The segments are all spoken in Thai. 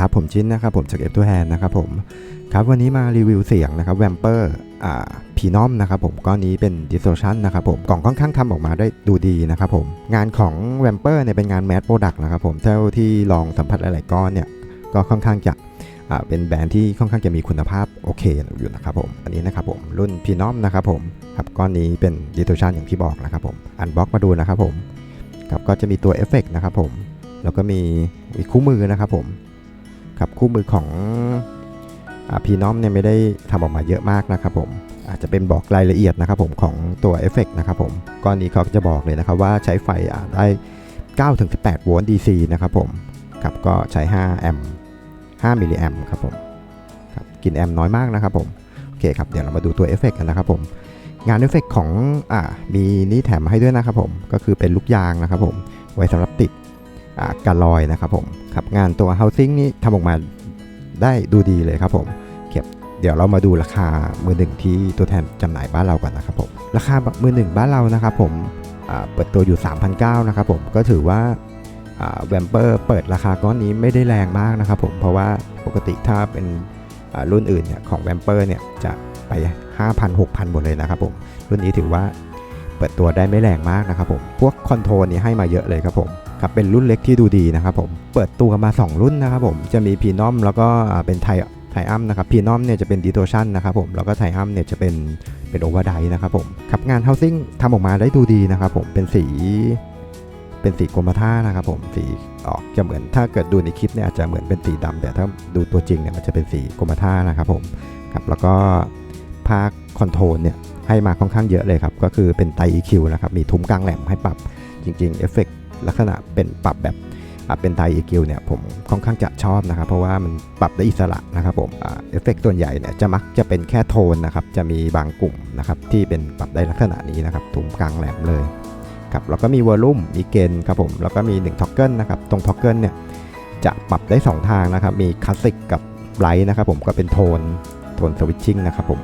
ครับผมชิ้นนะครับผมจาก F 2 Hand นะครับผมครับวันนี้มารีวิวเสียงนะครับแวมเปอร์อ่าพีนอมนะครับผมก้อนนี้เป็น distortion นะครับผมกล่องค่อนข้างทำออกมาได้ดูดีนะครับผมงานของแวมเปอร์เนี่ยเป็นงานแมสโปรดักต์นะครับผมเท่าที่ลองสัมผัสหลายๆก้อนเนี่ยก็ค่อนข้างจะอ่าเป็นแบรนด์ที่ค่อนข้างจะมีคุณภาพโอเคอยู่นะครับผม อันนี้นะครับผมรุ่นพีนอมนะครับผมครับก้อนนี้เป็น distortion อย่างที่บอกนะครับผมอันบล็อกมาดูนะครับผมครับก็จะมีตัวเอฟเฟกต์นะครับผมแล้วก็มีมีคู่มือนะครับผม ครับคู่มือของพีนอมเนี่ยไม่ได้ทำออกมาเยอะมากนะครับผมอาจจะเป็นบอกรายละเอียดนะครับผมของตัวเอฟเฟกนะครับผมก้อนนี้เขาจะบอกเลยนะครับว่าใช้ไฟอะได้9ถึง18โวลต์ DC นะครับผมครับก็ใช้ 5 แอมป์5มิลลิแอมป์ครับผมครับกินแอมป์น้อยมากนะครับผมโอเคครับเดี๋ยวเรามาดูตัวเอฟเฟกกันนะครับผมงานเอฟเฟกของอ่ามีนี่แถมมาให้ด้วยนะครับผมก็คือเป็นลูกยางนะครับผมไว้สำหรับติด กาลอยนะครับผมครับงานตัว housing นี่ทำออกมาได้ดูดีเลยครับผมเก็บเดี๋ยวเรามาดูราคามือหนึ่งที่ตัวแทนจำหน่ายบ้านเราก่อนนะครับผมราคามือหนึ่งบ้านเรานะครับผมเปิดตัวอยู่ 3,900นะครับผมก็ถือว่าแวมเปอร์เปิดราคาก้อนนี้ไม่ได้แรงมากนะครับผมเพราะว่าปกติถ้าเป็นรุ่นอื่นเนี่ยของแวมเปอร์เนี่ยจะไป 5,000 6,000 หมดเลยนะครับผมรุ่นนี้ถือว่าเปิดตัวได้ไม่แรงมากนะครับผมพวกคอนโทรลนี่ให้มาเยอะเลยครับผม ครับเป็นรุ่นเล็กที่ดูดีนะครับผมเปิดตัวมา 2 รุ่นนะครับผมจะมีพีนอมแล้วก็เป็นไทไทอัมนะครับพีนอมเนี่ยจะเป็นดิโทชันนะครับผมแล้วก็ไทอัมเนี่ยจะเป็นเป็นโอเวอร์ไดนะครับผมครับงาน housing ทำออกมาได้ดูดีนะครับผมเป็นสีเป็นสีกรมท่านะครับผมสีออกจะเหมือนถ้าเกิดดูในคลิปเนี่ยอาจจะเหมือนเป็นสีดำแต่ถ้าดูตัวจริงเนี่ยมันจะเป็นสีกรมท่านะครับผมครับแล้วก็ภาคคอนโทรลเนี่ยให้มาค่อนข้างเยอะเลยครับก็คือเป็นไต EQ นะครับมีทุ้มกลางแหลมให้ปรับจริงๆเอฟเฟกต ลักษณะเป็นปรับแบบเป็นไท EQ เนี่ยผมค่อนข้างจะชอบนะครับ เพราะว่ามันปรับได้อิสระนะครับผมเอฟเฟกต์ส่วนใหญ่เนี่ยจะมักจะเป็นแค่โทนนะครับ จะมีบางกลุ่มนะครับที่เป็นปรับได้ลักษณะนี้นะครับถุงกลางแหลมเลยครับแล้วก็มีวอลลุ่มมีเกณฑ์ครับผมแล้วก็มี1ท็อกเกิลนะครับตรงท็อกเกิลเนี่ยจะปรับได้ 2 ทางนะครับ มีคลาสสิกกับไบรท์นะครับผมก็เป็นโทนโทนสวิตชิ่งนะครับผม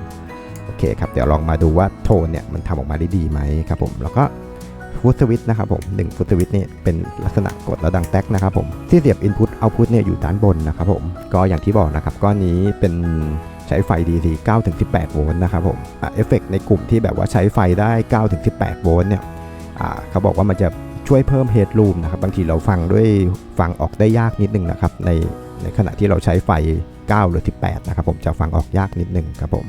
โอเคครับเดี๋ยวลองมาดูว่าโทนเนี่ยมันทำออกมาได้ดีไหมครับผมแล้วก็ ฟุตสวิตนะครับผม1ฟุตสวิตนี่เป็นลักษณะกดแล้วดังแท็กนะครับผมที่เสียบ Input Output เนี่ยอยู่ด้านบนนะครับผมก็อย่างที่บอกนะครับก้อนนี้เป็นใช้ไฟ DC 9ถึง18 โวลต์นะครับผมเอฟเฟกในกลุ่มที่แบบว่าใช้ไฟได้9ถึง18 โวลต์เนี่ยเขาบอกว่ามันจะช่วยเพิ่ม headroom นะครับบางทีเราฟังด้วยฟังออกได้ยากนิดนึงนะครับในในขณะที่เราใช้ไฟ 9 หรือ 18 นะครับผมจะฟังออกยากนิดนึงครับผม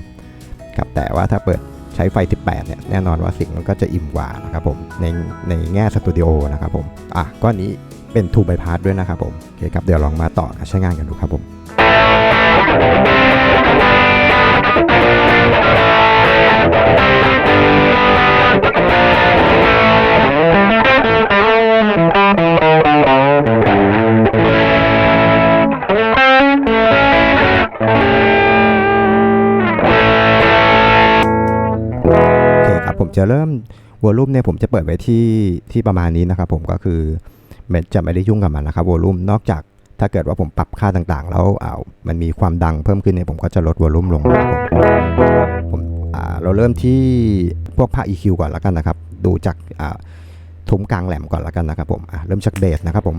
ครับแต่ว่าถ้าเปิด ใช้ไฟ 18 เนี่ย แน่นอนว่าเสิ่งมันก็จะอิ่มกว่านะครับผม ในในแง่สตูดิโอนะครับผม อะก้อนนี้เป็น2 by pass ด้วยนะครับผม โอเคครับ เดี๋ยวลองมาต่อใช้งานกันดูครับผม จะเริ่มวอลลุ่มเนี่ยผมจะเปิดไว้ที่ที่ประมาณนี้นะครับผมก็คือมันจะไม่ได้ยุ่งกับมันนะครับวอลลุ่มนอกจากถ้าเกิดว่าผมปรับค่าต่างๆ แล้วเอามันมีความดังเพิ่มขึ้นเนี่ยผมก็จะลดวอลลุ่มลงนะครับผมผมเราเริ่มที่พวกภาค EQ ก่อนแล้วกันนะครับ ดูจากทุ้มกลางแหลมก่อนแล้วกันนะครับผมเริ่มจากเบสนะครับผม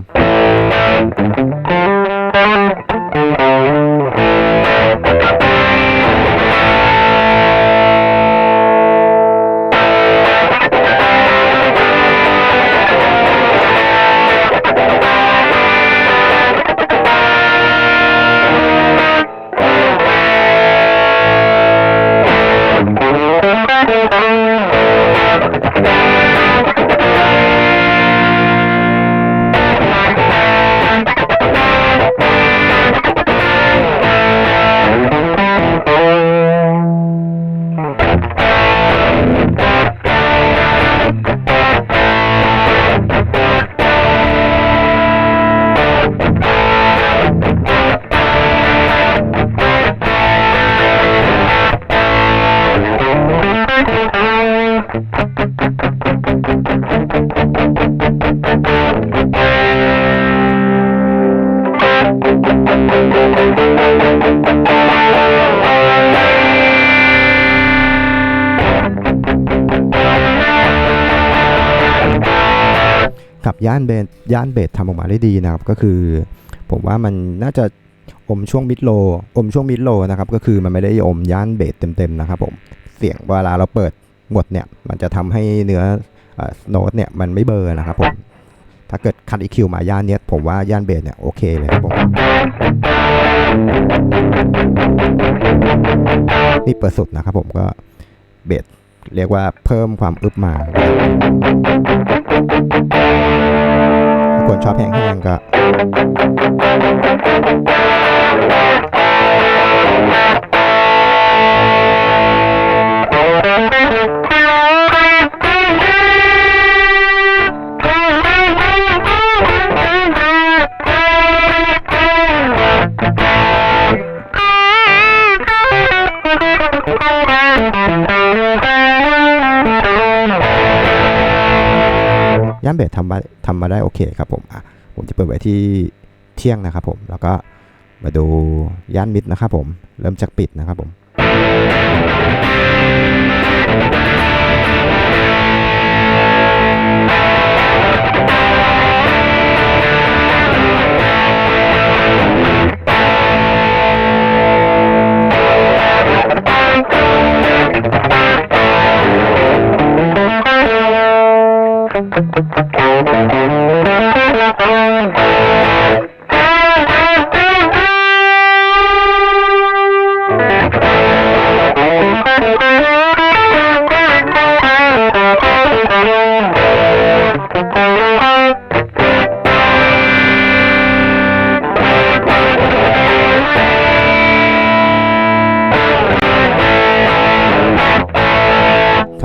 ย่านเบสย่านเบสทำออกมาได้ดีนะครับ ก็คือ ผมว่ามันน่าจะอมช่วงมิดโล อมช่วงมิดโลนะครับ ก็คือมันไม่ได้อมย่านเบสเต็มๆนะครับผมเสียงเวลาเราเปิดหมดเนี่ย มันจะทำให้เนื้อโน้ตเนี่ยมันไม่เบอร์นะครับผมถ้าเกิดคัดอีคิวมาย่านเนี้ยผมว่าย่านเบสเนี่ยโอเคเลยครับผมนี่เปิดสุดนะครับผมก็เบสเรียกว่าเพิ่มความอึบมา คนชอบแห้งๆก็ ย่านเบสทำมาทำมาได้โอเคครับผมอะผมจะเปิดไว้ที่เที่ยงนะครับผมแล้วก็มาดูย่านมิดนะครับผมเริ่มจากปิดนะครับผม ครั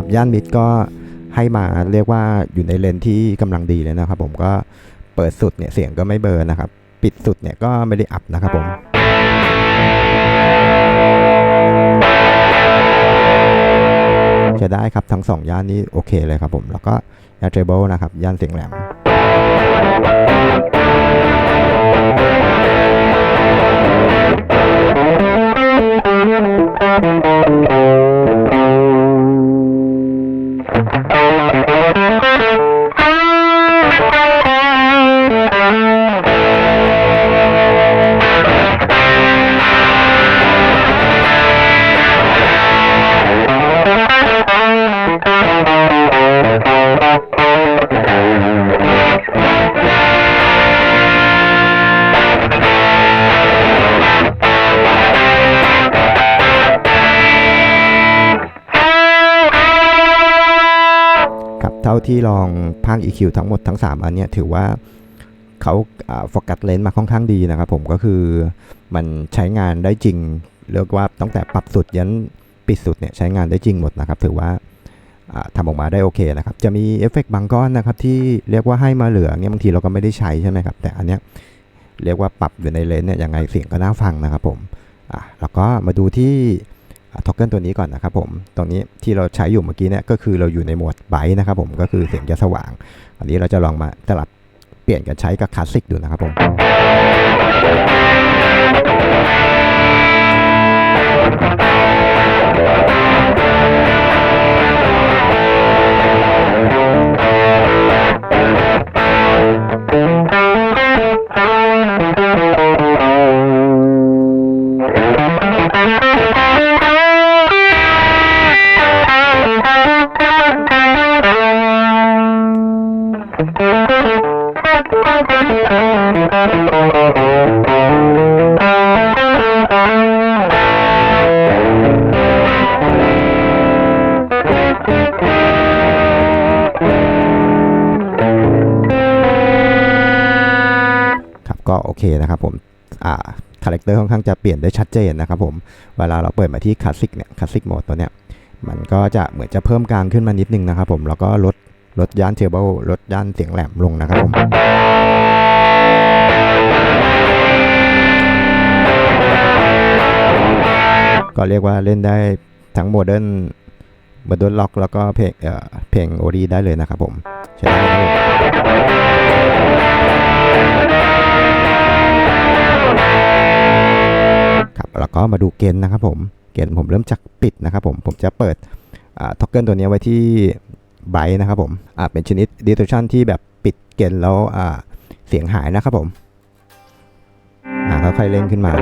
บย่านมิดก็ให้มาเรียกว่าอยู่ในเลนที่กำลังดีเลยนะครับผมก็เปิดสุดเนี่ยเสียงก็ไม่เบอร์นะครับ ปิดสุดเนี่ยก็ไม่ได้อัพนะครับผม จะได้ครับทั้งสองย่านนี้โอเคเลยครับผม แล้วก็ยาเทเบิลนะครับ ย่านเสียงแหลมอาที่ลองพากย์ EQ ทั้งหมดทั้ง 3 อันเนี้ยถือว่าเขาโฟกัสเลนส์มาค่อนข้างดีนะครับผมก็คือมันใช้งานได้จริงเรียกว่าตั้งแต่ปรับสุดยันปิดสุดเนี่ยใช้งานได้จริงหมดนะครับ ถือว่าอ่าทำออกมาได้โอเคนะครับ จะมีเอฟเฟกต์บางก้อนนะครับที่เรียกว่าให้มาเหลือเนี่ยบางทีเราก็ไม่ได้ใช้ใช่ไหมครับ แต่อันเนี้ยเรียกว่าปรับอยู่ในเลนส์เนี่ยยังไงเสียงก็น่าฟังนะครับผมอะแล้วก็มาดูที่ ท็อกเกิลตัวนี้ก่อนนะครับผม ตรงนี้ที่เราใช้อยู่เมื่อกี้เนี่ยก็คือเราอยู่ในโหมดไบต์นะครับผมก็คือเสียงจะสว่าง อันนี้เราจะลองมาสลับเปลี่ยนกันใช้กับคลาสสิกดูนะครับผม ครับก็โอเคนะครับผม อ่าคาแรคเตอร์ค่อนข้างจะเปลี่ยนได้ชัดเจนนะครับผม เวลาเราเปิดมาที่คลาสสิกเนี่ยคลาสสิกโหมดตัวเนี้ยมันก็จะเหมือนจะเพิ่มกลางขึ้นมานิดนึงนะครับผม แล้วก็ลด ลดย่านเทเบิลลดย่านเสียงแหลมลงนะครับผมก็เรียกว่าเล่นได้ทั้งโมเดิร์นโมเดิร์นล็อก แล้วก็เพลงเอ่อเพลงโอดีได้เลยนะครับผมใช้ได้ครับผมครับแล้วก็มาดูเกณฑ์นะครับผมเกณฑ์ผมเริ่มจากปิดนะครับผมผมจะเปิดท็อกเกิลตัวนี้ไว้ที่ ไบต์นะครับผมอ่าเป็นชนิด distortion ที่แบบปิดเกณฑ์แล้วอ่าเสียงหายนะครับผมอ่าค่อยๆเร่งขึ้นมา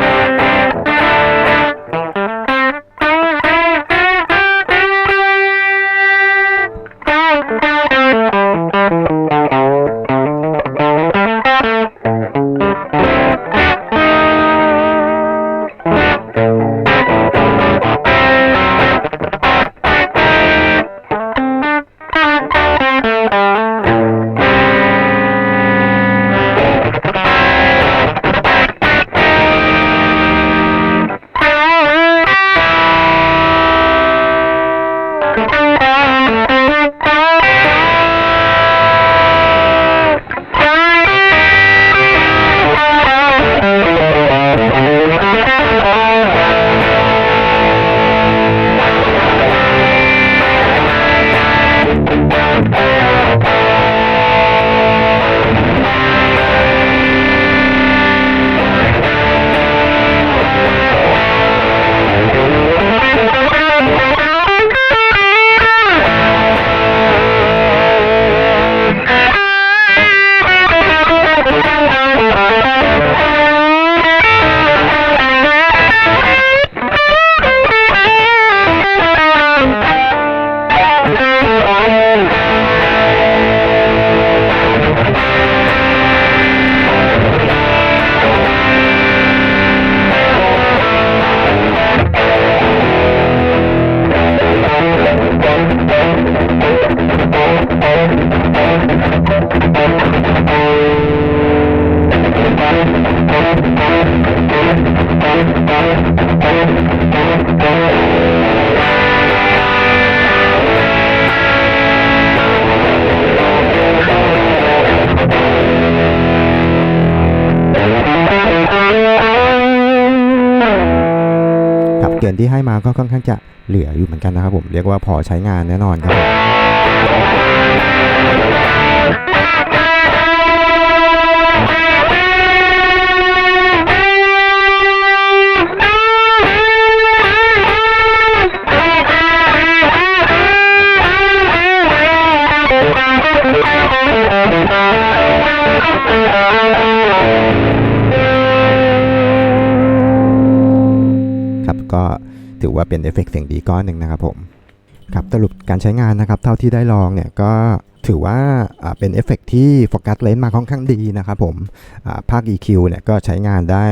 ครับเกณฑ์ที่ให้มาก็ค่อนข้างจะเหลืออยู่เหมือนกันนะครับผมเรียกว่าพอใช้งานแน่นอนครับผม ก็ถือว่าเป็นเอฟเฟกต์เสียงดีก้อนหนึ่งนะครับผมครับสรุปการใช้งานนะครับ เท่าที่ได้ลองเนี่ยก็ถือว่าเป็นเอฟเฟกต์ที่โฟกัสเลนส์มาค่อนข้างดีนะครับผมภาค EQ เนี่ยก็ใช้งานได้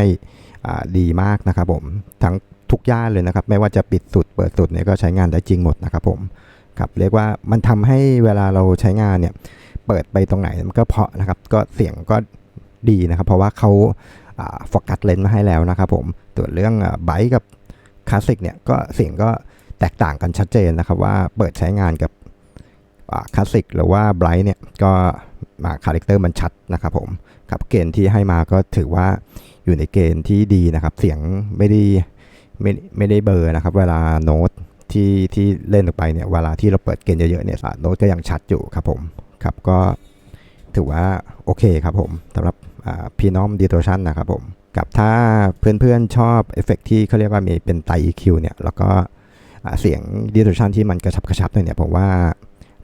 ดีมากนะครับผมทั้งทุกย่านเลยนะครับ ไม่ว่าจะปิดสุดเปิดสุดเนี่ยก็ใช้งานได้จริงหมดนะครับผมครับเรียกว่ามันทำให้เวลาเราใช้งานเนี่ยเปิดไปตรงไหนมันก็เพาะนะครับ ก็เสียงก็ดีนะครับ เพราะว่าเขาโฟกัสเลนส์มาให้แล้วนะครับผมตัวเรื่องไบกับ คลาสสิกเนี่ยก็เสียงก็แตกต่างกันชัดเจนนะครับว่าเปิดใช้งานกับคลาสสิกหรือว่าไบรท์เนี่ยก็มาคาแรคเตอร์มันชัดนะครับผมครับเกณฑ์ที่ให้มาก็ถือว่าอยู่ในเกณฑ์ที่ดีนะครับ เสียงไม่ได้ไม่ไม่ได้เบอร์นะครับ เวลาโน้ตที่ที่เล่นออกไปเนี่ยเวลาที่เราเปิดเกณฑ์เยอะๆเนี่ยโน้ตก็ยังชัดอยู่ครับผมครับก็ถือว่าโอเคครับผมสำหรับพีนอมดิโทชันนะครับผม กับถ้าเพื่อนๆชอบเอฟเฟกที่เขาเรียกว่ามีเป็นไต EQ เนี่ย แล้วก็เสียง distortion ที่มันกระชับกระชับหน่อยเนี่ยผมว่า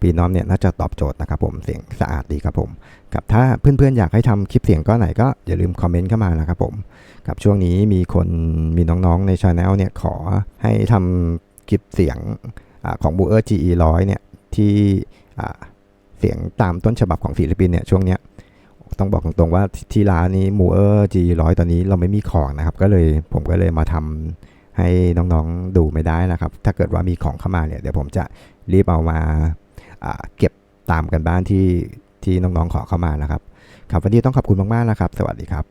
ปีน้อมเนี่ยน่าจะตอบโจทย์นะครับผมเสียงสะอาดดีครับผมกับถ้าเพื่อนๆอยากให้ทำคลิปเสียงก้อนไหนก็อย่าลืมคอมเมนต์เข้ามานะครับผมกับช่วงนี้มีคนมีน้องๆในช anel เนี่ยขอให้ทำคลิปเสียงอของ b ูเออร์ GE 100เนี่ยที่เสียงตามต้นฉบับของศิลปินเนี่ยช่วงเนี้ย ต้องบอกตรงๆว่าที่ร้านนี้มูเออร์จีร้อยตอนนี้เราไม่มีของนะครับ ก็เลยผมก็เลยมาทำให้น้องๆดูไม่ได้นะครับ ถ้าเกิดว่ามีของเข้ามาเนี่ยเดี๋ยวผมจะรีบเอามาอ่าเก็บตามกันบ้านที่ที่น้องๆขอเข้ามานะครับครับวันนี้ต้องขอบคุณมากๆนะครับ สวัสดีครับ